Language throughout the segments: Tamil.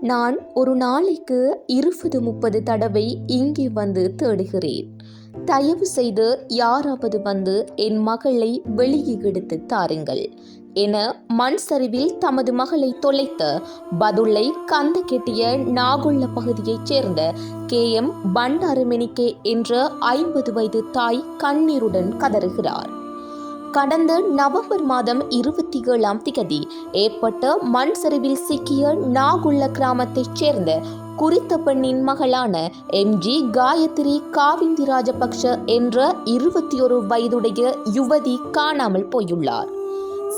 நான் ஒரு நாளைக்கு இருபது முப்பது தடவை இங்கே வந்து தேடுகிறேன். தயவு செய்து யாராவது வந்து என் மகளை வெளியே எடுத்து தாருங்கள் என மண் சரிவில் தமது மகளை தொலைத்த பதுளை கந்த கெட்டிய நாகுள்ள பகுதியைச் சேர்ந்த கே. எம். பண்டாரமெனிக்கே என்ற ஐம்பது வயது தாய் கண்ணீருடன் கதறுகிறார். கடந்த நவம்பர் மாதம் இருபத்தி ஏழாம் திகதி ஏற்பட்ட மண் சரிவில் சிக்கிய நாகுள்ள கிராமத்தைச் சேர்ந்த குறித்த பெண்ணின் மகளான எம்ஜி காயத்ரி காவிந்தி ராஜபக்ஷ என்ற இருபத்தி ஒரு வயதுடைய யுவதி காணாமல் போயுள்ளார்.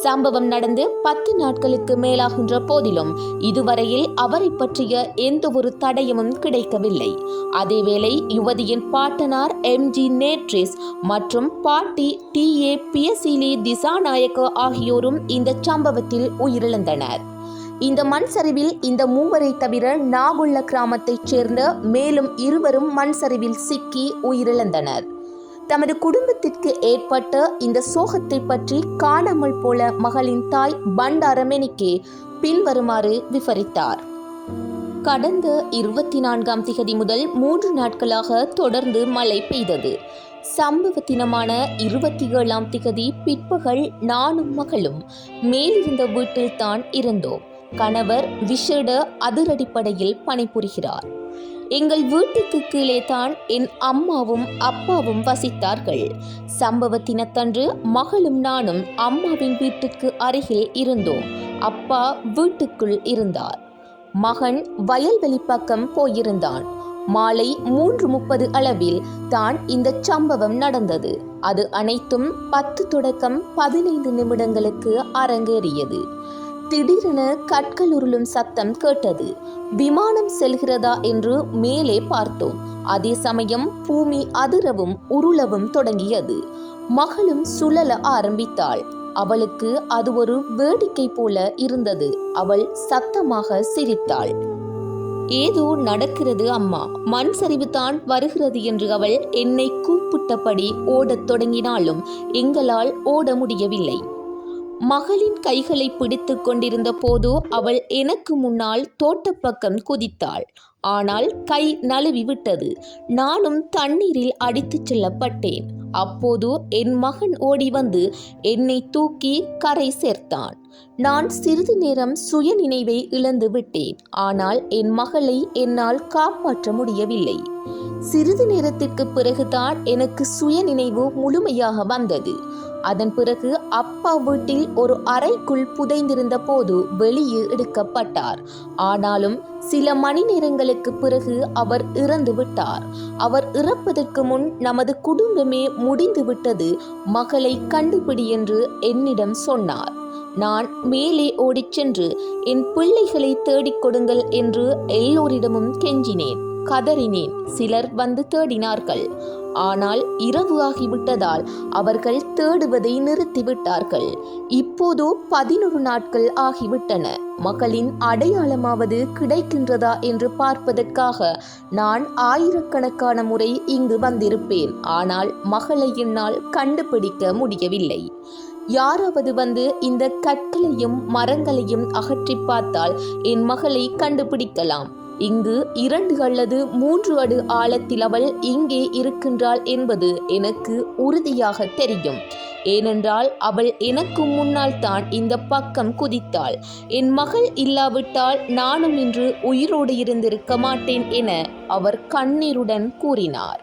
சம்பவம் நடந்து பத்து நாட்களுக்கு மேலாகின்ற போதிலும் இதுவரையில் அவரை பற்றிய எந்த ஒரு தடயமும் கிடைக்கவில்லை. அதேவேளை யுவதியின் பாட்டனார் எம்ஜி நேட்ரிஸ் மற்றும் பாட்டி டி. ஏ. பியசிலி திசாநாயக்க ஆகியோரும் இந்த சம்பவத்தில் உயிரிழந்தனர். இந்த மண் சரிவில் இந்த மூவரை தவிர நாகுள்ள கிராமத்தைச் சேர்ந்த மேலும் இருவரும் மண் சரிவில் சிக்கி உயிரிழந்தனர். தமது குடும்பத்திற்கு ஏற்பட்ட இந்த சோகத்தை பற்றி காணாமல் போல மகளின் தாய் பண்டாரமெனிக்கே பின்வருமாறு விவரித்தார். கடந்த இருபத்தி நான்காம் திகதி முதல் மூன்று நாட்களாக தொடர்ந்து மழை பெய்தது. சம்பவ தினமான இருபத்தி ஏழாம் திகதி பிற்பகல் நானும் மகளும் மேலிருந்த வீட்டில் தான் இருந்தோம். கணவர் விஷேட அதிரடிப்படையில் பணிபுரிகிறார். எங்கள் வீட்டுக்கு கீழே தான் என் அம்மாவும் அப்பாவும் வசித்தார்கள். சம்பவ தினத்தன்று மகளும் நானும் அம்மாவின் வீட்டுக்கு அருகில் இருந்தோம். அப்பா வீட்டுக்குள் இருந்தார். மகன் வயல்வெளி பக்கம் போயிருந்தான். மாலை மூன்று முப்பது அளவில் தான் இந்த சம்பவம் நடந்தது. அது அனைத்தும் பத்து தொடக்கம் பதினைந்து நிமிடங்களுக்கு அரங்கேறியது. திடீரென கற்கள் உருளும் சத்தம் கேட்டது. விமானம் செல்கிறதா என்று மேலே பார்த்தோம். அதே சமயம் பூமி அதிரவும் உருளவும் தொடங்கியது. மகளும் சுழல ஆரம்பித்தாள். அவளுக்கு அது ஒரு வேடிக்கை போல இருந்தது. அவள் சத்தமாக சிரித்தாள். ஏதோ நடக்கிறது அம்மா. மண் சரிவு தான் வருகிறது என்று அவள் என்னை கூப்பிட்டபடி ஓடத் தொடங்கினாலும் எங்களால் ஓட முடியவில்லை. மகளின் கைகளை பிடித்து கொண்டிருந்த போது அவள் எனக்கு முன்னால் தோட்டப்பக்கம் குதித்தாள். ஆனால் கை நழுவி விட்டது. நானும் தண்ணீரில் அடித்துச் செல்லப்பட்டேன். அப்போது என் மகன் ஓடி வந்து என்னை தூக்கி கரை சேர்த்தான். நான் சிறிது நேரம் சுய நினைவை இழந்து விட்டேன். ஆனால் என் மகளை என்னால் காப்பாற்ற முடியவில்லை. சிறிது நேரத்திற்கு பிறகுதான் எனக்கு சுய நினைவு முழுமையாக வந்தது. அதன் பிறகு அப்பா வீட்டில் ஒரு அறைக்குள் புதைந்திருந்த போது வெளியே எடுக்கப்பட்டார். ஆனாலும் சில மணி நேரங்களுக்கு பிறகு அவர் இறந்து விட்டார். அவர் இறப்பதற்கு முன் நமது குடும்பமே முடிந்து விட்டது. மகளை கண்டுபிடி என்று என்னிடம் சொன்னார். நான் மேலே ஓடிச் சென்று என் பிள்ளைகளை தேடிக் கொடுங்கள் என்று எல்லோரிடமும் கெஞ்சினேன். கதறினேன். சிலர் வந்து தேடினார்கள். ஆனால் இரவு ஆகிவிட்டதால் அவர்கள் தேடுவதை நிறுத்திவிட்டார்கள். இப்போதோ பதினொரு நாட்கள் ஆகிவிட்டன. மகளின் அடையாளமாவது கிடைக்கின்றதா என்று பார்ப்பதற்காக நான் ஆயிரக்கணக்கான முறை இங்கு வந்திருப்பேன். ஆனால் மகளை என்னால் கண்டுபிடிக்க முடியவில்லை. யாராவது வந்து இந்த கற்களையும் மரங்களையும் அகற்றி பார்த்தால் என் மகளை கண்டுபிடிக்கலாம். இங்கு இரண்டு அல்லது மூன்று அடு ஆழத்தில் அவள் இங்கே இருக்கின்றாள் என்பது எனக்கு உறுதியாக தெரியும். ஏனென்றால் அவள் எனக்கு முன்னால் தான் இந்த பக்கம் குதித்தாள். என் மகள் இல்லாவிட்டால் நானும் இன்று உயிரோடு இருந்திருக்க மாட்டேன் என அவர் கண்ணீருடன் கூறினார்.